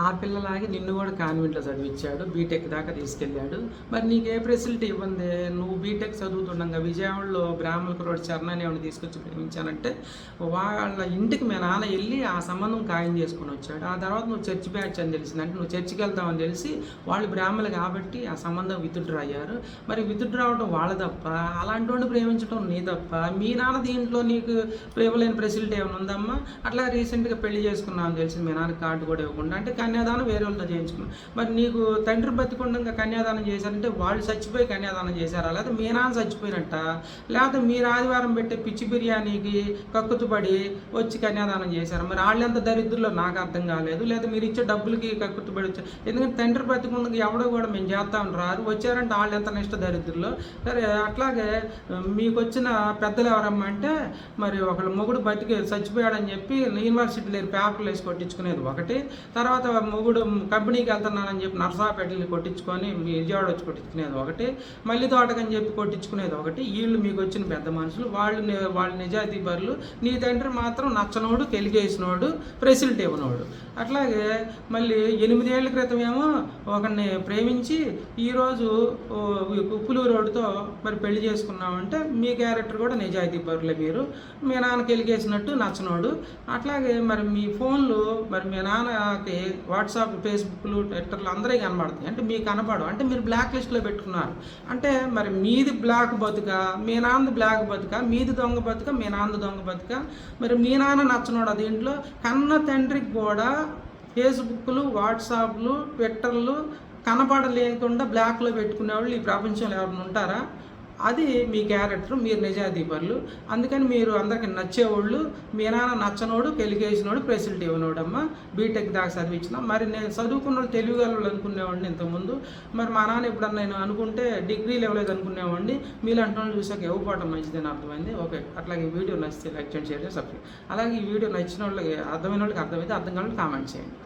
ఆ పిల్లలాగే నిన్ను కూడా కాన్వెంట్లో చదివించాడు బీటెక్ దాకా తీసుకెళ్ళాడు. మరి నీకు ఏ ఫెసిలిటీ ఇవ్వంది? నువ్వు బీటెక్ చదువుతుండగా విజయవాడలో బ్రాహ్మణకు రోడ్ చరణాన్ని ఏమైనా తీసుకొచ్చి ప్రేమించానంటే వాళ్ళ ఇంటికి మీ నాన్న వెళ్ళి ఆ సంబంధం ఖాయం చేసుకుని వచ్చాడు. ఆ తర్వాత నువ్వు చర్చ్ బ్యాచ్ అని తెలిసింది. అంటే నువ్వు చర్చికి వెళ్తావని తెలిసి వాళ్ళు బ్రాహ్మణులు కాబట్టి ఆ సంబంధం విత్డ్రా అయ్యారు మరి విత్డ్రా అవడం వాళ్ళ తప్ప అలాంటి వాడిని ప్రేమించడం నీ తప్ప. మీ నాన్న దీంట్లో నీకు ప్రేమలేని ఫెసిలిటీ ఏమైనా ఉందమ్మా? అట్లా రీసెంట్గా పెళ్ళి చేసుకున్నావు తెలిసి మీ నాన్న కార్డు కూడా ఇవ్వకుండా. అంటే కన్యాదానం వేరే వాళ్ళతో చేయించుకున్నాను మరి నీకు తండ్రి బతికుండగా కన్యాదానం చేశారంటే వాళ్ళు చచ్చిపోయి కన్యాదానం చేశారా? లేకపోతే మీ నాన్న చచ్చిపోయినట్ట? లేకపోతే మీరు ఆదివారం పెట్టే పిచ్చి బిర్యానీకి కక్కుతుపడి వచ్చి కన్యాదానం చేశారు? మరి వాళ్ళు ఎంత దరిద్రులో నాకు అర్థం కాలేదు. లేదా మీరు ఇచ్చే డబ్బులకి కక్కుతుపడి వచ్చారు ఎందుకంటే తండ్రి బతికుండగా ఎవడో కూడా మేము చేస్తామని రారు. వచ్చారంటే వాళ్ళు ఎంత నిష్ట దరిద్రులో? సరే అట్లాగే మీకు వచ్చిన పెద్దలు ఎవరమ్మా అంటే మరి ఒకళ్ళు మొగుడు బతికి చచ్చిపోయాడని చెప్పి యూనివర్సిటీలో పేపర్లు వేసి కొట్టించుకునేది ఒకటి. తర్వాత మొగుడు కంపెనీకి వెళ్తున్నానని చెప్పి నర్సాపేటలు కొట్టించుకొని మీ విజయవాడ వచ్చి కొట్టించుకునేది ఒకటి మళ్ళీ తోటకని చెప్పి కొట్టించుకునేది ఒకటి. వీళ్ళు మీకు వచ్చిన పెద్ద మనుషులు వాళ్ళు వాళ్ళ నిజాయితీ బరులు నీ తండ్రి మాత్రం నచ్చనోడు కెలిగేసినోడు ప్రెసిల్ట్ ఇవ్వనోడు. అట్లాగే మళ్ళీ ఎనిమిదేళ్ళ క్రితం ఏమో ఒకరిని ప్రేమించి ఈరోజు ఉప్పులు రోడ్డుతో మరి పెళ్ళి చేసుకున్నామంటే మీ క్యారెక్టర్ కూడా నిజాయితీ పరులే మీరు. మీ నాన్నకి వెలిగేసినట్టు నచ్చనోడు. అట్లాగే మరి మీ ఫోన్లు మరి మీ నాన్నకి వాట్సాప్ ఫేస్బుక్లు ట్విట్టర్లు అందరూ కనబడతాయి. అంటే మీకు కనపడవు. అంటే మీరు బ్లాక్ లిస్ట్లో పెట్టుకున్నారు. అంటే మరి మీది బ్లాక్ బతుక మీ నాన్న బ్లాక్ బతుక మీది దొంగ బతుక మీ నాన్న దొంగ బతుక. మరి మీ నాన్న నచ్చనోడు దీంట్లో? కన్న తండ్రికి కూడా ఫేస్బుక్లు వాట్సాప్లు ట్విట్టర్లు కనపడలేకుండా బ్లాక్లో పెట్టుకునే వాళ్ళు ఈ ప్రపంచంలో ఎవరైనా ఉంటారా? అది మీ క్యారెక్టర్ మీరు నిజాయితీ పనులు. అందుకని మీరు అందరికి నచ్చేవాళ్ళు మీ నాన్న నచ్చనోడు పెళ్ళికేసినోడు ఫెసిలిటీ ఇవ్వనోడమ్మా. బీటెక్ దాకా చదివించిన. మరి నేను చదువుకున్న వాళ్ళు తెలివిగలవాళ్ళు అనుకునేవాడిని ఇంతకుముందు. మరి మా నాన్న ఎప్పుడన్నా నేను అనుకుంటే డిగ్రీ లెవెల్ అనుకునేవాడిని. మీలాంటి వాళ్ళు చూసాక ఇవ్వకపోవడం మంచిదని అర్థమైంది. ఓకే అట్లాగే ఈ వీడియో నచ్చితే లైక్ చేయండి షేర్ చేసి సబ్స్క్రైబ్ అలాగే ఈ వీడియో నచ్చిన వాళ్ళకి అర్థమైన వాళ్ళకి అర్థమైతే అర్థం కావాలి కామెంట్ చేయండి.